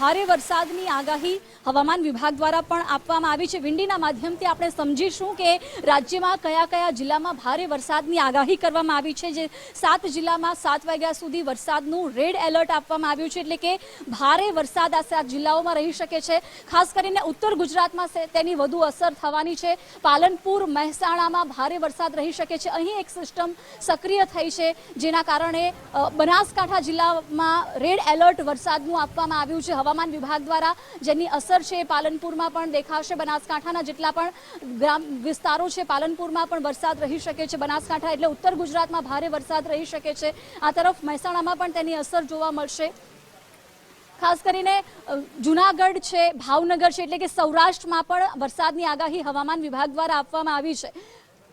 ભારે વરસાદની આગાહી હવામાન વિભાગ દ્વારા પણ આપવામાં આવી છે. વિંડીના માધ્યમથી આપણે સમજીશું કે રાજ્યમાં કયા કયા જિલ્લામાં ભારે વરસાદની આગાહી કરવામાં આવી છે. જે સાત જિલ્લામાં સાત વાગ્યા સુધી વરસાદનું રેડ એલર્ટ આપવામાં આવ્યું છે. એટલે કે ભારે વરસાદ આ સાત જિલ્લાઓમાં રહી શકે છે. ખાસ કરીને ઉત્તર ગુજરાતમાં તેની વધુ અસર થવાની છે. પાલનપુર, મહેસાણામાં ભારે વરસાદ રહી શકે છે. અહીં એક સિસ્ટમ સક્રિય થઈ છે, જેના કારણે બનાસકાંઠા જિલ્લામાં રેડ એલર્ટ વરસાદનું આપવામાં આવ્યું છે. હવામાન વિભાગ દ્વારા જેની અસર છે પાલનપુરમાં પણ દેખાશે. બનાસકાંઠાના જેટલા પણ ગ્રામ વિસ્તારો છે, પાલનપુરમાં પણ વરસાદ રહી શકે છે. બનાસકાંઠા એટલે ઉત્તર ગુજરાતમાં ભારે વરસાદ રહી શકે છે. આ તરફ મહેસાણામાં પણ તેની અસર જોવા મળશે. ખાસ કરીને જુનાગઢ છે, ભાવનગર છે, એટલે કે સૌરાષ્ટ્રમાં પણ વરસાદની આગાહી હવામાન વિભાગ દ્વારા આપવામાં આવી છે.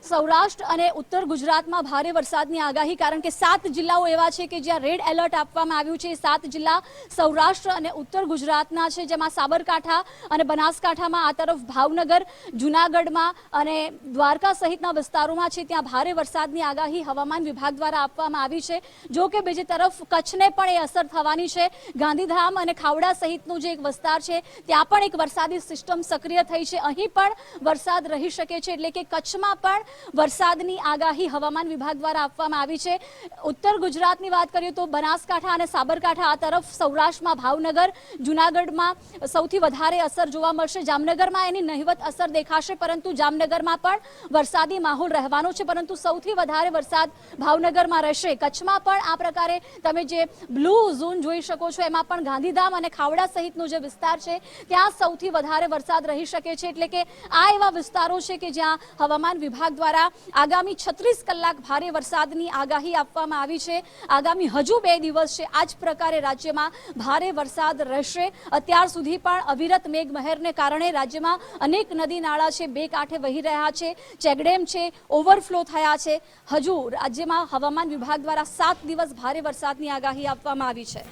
સૌરાષ્ટ્ર અને ઉત્તર ગુજરાતમાં ભારે વરસાદની આગાહી કારણ કે સાત જિલ્લાઓ એવા છે કે જ્યાં રેડ એલર્ટ આપવામાં આવ્યું છે. સાત જિલ્લા સૌરાષ્ટ્ર અને ઉત્તર ગુજરાતના છે, જેમાં સાબરકાંઠા અને બનાસકાંઠામાં આ તરફ ભાવનગર, જુનાગઢમાં અને દ્વારકા સહિતના વિસ્તારોમાં છે, ત્યાં ભારે વરસાદની આગાહી હવામાન વિભાગ દ્વારા આપવામાં આવી છે. જો કે બીજી તરફ કચ્છને પણ એ અસર થવાની છે. ગાંધીધામ અને ખાવડા સહિતનું જે એક વિસ્તાર છે, ત્યાં પણ એક વરસાદી સિસ્ટમ સક્રિય થઈ છે. અહીં પણ વરસાદ રહી શકે છે, એટલે કે કચ્છમાં પણ વરસાદની આગાહી હવામાન વિભાગ દ્વારા આપવામાં આવી છે. ઉત્તર ગુજરાતની વાત કરીએ તો બનાસકાંઠા અને સાબરકાંઠા આ તરફ સૌરાષ્ટ્રમાં ભાવનગર, જુનાગઢમાં સૌથી વધારે અસર જોવા મળશે. જામનગરમાં એની નહિવત અસર દેખાશે, પરંતુ જામનગરમાં પણ વરસાદી માહોલ રહેવાનો છે, પરંતુ સૌથી વધારે વરસાદ ભાવનગરમાં રહેશે. કચ્છમાં પણ આ પ્રકારે તમે જે બ્લુ ઝોન જોઈ શકો છો, એમાં પણ ગાંધીધામ અને ખાવડા સહિતનો જે વિસ્તાર છે, ત્યાં સૌથી વધારે વરસાદ રહી શકે છે. એટલે કે આ એવા વિસ્તારો છે કે જ્યાં હવામાન વિભાગ દ્વારા આગામી છત્રીસ કલાક ભારે વરસાદની આગાહી આપવામાં આવી છે. આગામી હજુ બે દિવસ છે. આ જ પ્રકારે રાજ્યમાં ભારે વરસાદ રહેશે. અત્યાર સુધી પણ અવિરત મેઘમહેરને કારણે રાજ્યમાં અનેક નદી નાળા છે, બે કાંઠે વહી રહ્યા છે. ચેકડેમ છે, ઓવરફ્લો થયા છે. હજુ રાજ્યમાં હવામાન વિભાગ દ્વારા સાત દિવસ ભારે વરસાદની આગાહી આપવામાં આવી છે.